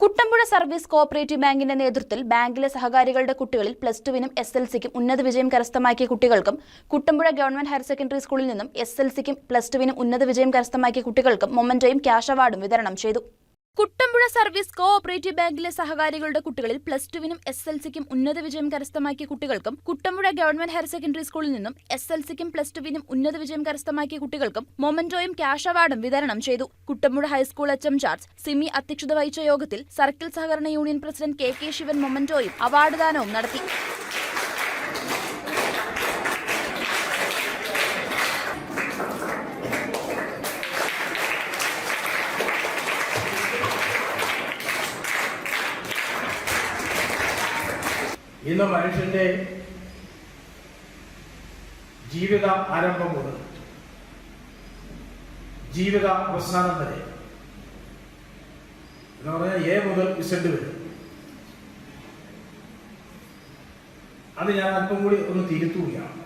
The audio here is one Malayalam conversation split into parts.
കുട്ടമ്പുഴ സർവീസ് കോഓപ്പറേറ്റീവ് ബാങ്കിന്റെ നേതൃത്വത്തിൽ ബാങ്കിലെ സഹകാരികളുടെ കുട്ടികളിൽ പ്ലസ് ടുവിനും എസ് എൽ സിക്കും ഉന്നത വിജയം കരസ്ഥമാക്കിയ കുട്ടികൾക്കും കുട്ടമ്പുഴ ഗവൺമെന്റ് ഹയർ സെക്കൻഡറി സ്കൂളിൽ നിന്നും എസ് എൽ സിക്കും പ്ലസ് ടുവിനും ഉന്നത വിജയം കരസ്ഥമാക്കിയ കുട്ടികൾക്കും മൊമന്റോയും ക്യാഷ് അവാർഡും വിതരണം ചെയ്തു. കുട്ടമ്പുഴ സർവീസ് കോ ഓപ്പറേറ്റീവ് ബാങ്കിലെ സഹകാരികളുടെ കുട്ടികളിൽ പ്ലസ് ടുവിനും എസ് എൽ സിക്കും ഉന്നത വിജയം കരസ്ഥമാക്കിയ കുട്ടികൾക്കും കുട്ടമ്പുഴ ഗവൺമെന്റ് ഹയർ സെക്കൻഡറി സ്കൂളിൽ നിന്നും എസ് എൽ സിക്കും പ്ലസ് ടുവിനും ഉന്നത വിജയം കരസ്ഥമാക്കിയ കുട്ടികൾക്കും മൊമന്റോയും ക്യാഷ് അവാർഡും വിതരണം ചെയ്തു. Kuttampuzha high school H M charge Simi അധ്യക്ഷത വഹിച്ച യോഗത്തിൽ സർക്കിൾ സഹകരണ union president K K Sivan മൊമന്റോയും award ദാനവും നടത്തി. ഇന്ന് മനുഷ്യന്റെ ജീവിത ആരംഭം മുതൽ ജീവിത അവസാനം വരെ എന്ന് പറഞ്ഞാൽ എ മുതൽ ഇസഡ് വരെ. അത് ഞാൻ അല്പം കൂടി ഒന്ന് തിരുത്തുകയാണ്.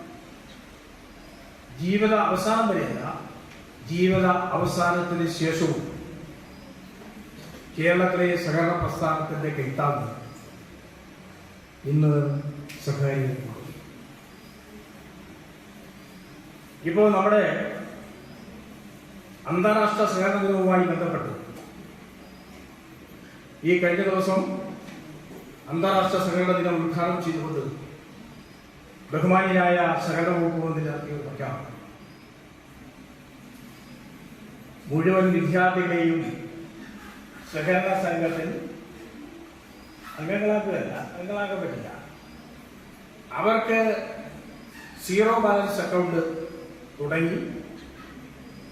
ജീവിത അവസാനം വരെയല്ല ജീവിത അവസാനത്തിന് ശേഷവും കേരളത്തിലെ സഹകരണ പ്രസ്ഥാനത്തിന്റെ കൈത്താങ്ങ് ഇന്ന് സഹായിക്കുന്നു. ഇപ്പോൾ നമ്മുടെ അന്താരാഷ്ട്ര സഹകരണ ദിനവുമായി ബന്ധപ്പെട്ട് ഈ കഴിഞ്ഞ ദിവസം അന്താരാഷ്ട്ര സഹകരണ ദിനം ഉദ്ഘാടനം ചെയ്തുകൊണ്ട് ബഹുമാനിയായ സഹകരണ വകുപ്പ് മന്ത്രി നടത്തിയ മുഴുവൻ വിദ്യാർത്ഥികളെയും സഹകരണ സംഘത്തിൽ അംഗങ്ങളാക്കുകയല്ല അംഗങ്ങളാക്കാൻ പറ്റില്ല അവർക്ക് സീറോ ബാലൻസ് അക്കൗണ്ട് തുടങ്ങി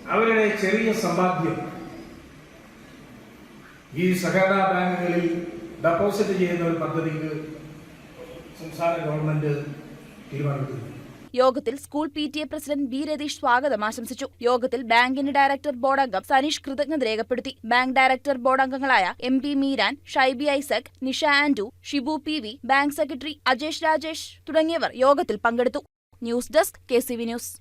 അവരുടെ ചെറിയ സമ്പാദ്യം ഈ സഹകരണ ബാങ്കുകളിൽ ഡെപ്പോസിറ്റ് ചെയ്യുന്ന ഒരു പദ്ധതിക്ക് സംസ്ഥാന ഗവൺമെന്റ് തീരുമാനമെടുത്തു യോഗത്തിൽ school P T A president B Ratheesh സ്വാഗതം ആശംസിച്ചു. യോഗത്തിൽ ബാങ്കിന്റെ ഡയറക്ടർ ബോർഡ് അംഗം സനീഷ് കൃതജ്ഞത രേഖപ്പെടുത്തി. ബാങ്ക് ഡയറക്ടർ ബോർഡ് അംഗങ്ങളായ M P Meeran Shaibi Isaac Nisha Andu Shibu P V bank secretary Ajesh Rajesh തുടങ്ങിയവർ യോഗത്തിൽ പങ്കെടുത്തു. News desk K news.